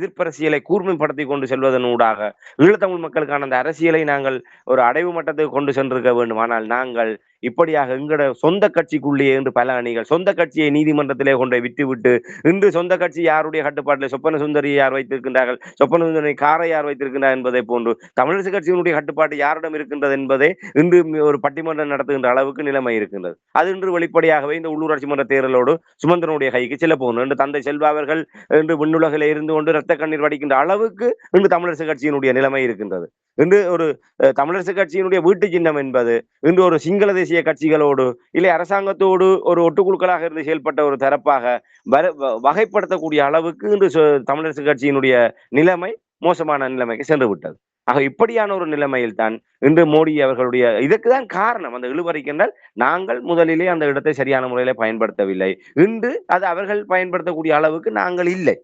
எதிர்ப்பரசியலை கூர்மைப்படுத்தி கொண்டு செல்வதன் ஊடாக ஈழத்தமிழ் மக்களுக்கான அந்த அரசியலை நாங்கள் ஒரு அடைவு மட்டத்துக்கு கொண்டு சென்றிருக்க வேண்டும். ஆனால் நாங்கள் இப்படியாக எங்கட சொந்த கட்சிக்குள்ளேயே என்று பல அணிகள் சொந்த கட்சியை நீதிமன்றத்திலே கொண்டு விட்டுவிட்டு இன்று சொந்த கட்சி யாருடைய கட்டுப்பாட்டில்? சொப்பன சுந்தரி யார் வைத்திருக்கின்றார்கள்? சொப்பன சுந்தரி காரை யார் வைத்திருக்கின்றார் என்பதை போன்று தமிழரசு கட்சியினுடைய கட்டுப்பாடு யாரிடம் இருக்கின்றது என்பதை இன்று ஒரு பட்டிமன்றம் நடத்துகின்ற அளவுக்கு நிலைமை இருக்கின்றது. அது இன்று வெளிப்படையாகவே இந்த உள்ளூராட்சி மன்ற தேர்தலோடு சுமந்திரனுடைய கைக்கு செல்ல போகணும் என்று தந்தை செல்வா அவர்கள் இன்று விண்ணுலகில் இருந்து கொண்டு இரத்த கண்ணீர் வடிக்கின்ற அளவுக்கு இன்று தமிழரசு கட்சியினுடைய நிலைமை இருக்கின்றது. இன்று ஒரு தமிழரசு கட்சியினுடைய வீட்டு சின்னம் என்பது இன்று ஒரு சிங்கள தேசிய கட்சிகளோடு இல்லை அரசாங்கத்தோடு ஒரு ஒட்டுக்குழுக்களாக இருந்து செயல்பட்ட ஒரு தரப்பாக வர- வகைப்படுத்தக்கூடிய அளவுக்கு இன்று தமிழரசு கட்சியினுடைய நிலைமை மோசமான நிலைமைக்கு சென்று விட்டது ஆக இப்படியான ஒரு நிலைமையில் தான் இன்று மோடி அவர்களுடைய இதற்கு தான் காரணம் அந்த இழுவறைக்கு என்றால் நாங்கள் முதலிலே அந்த இடத்தை சரியான முறையில பயன்படுத்தவில்லை. இன்று அது அவர்கள் பயன்படுத்தக்கூடிய அளவுக்கு நாங்கள் இல்லை.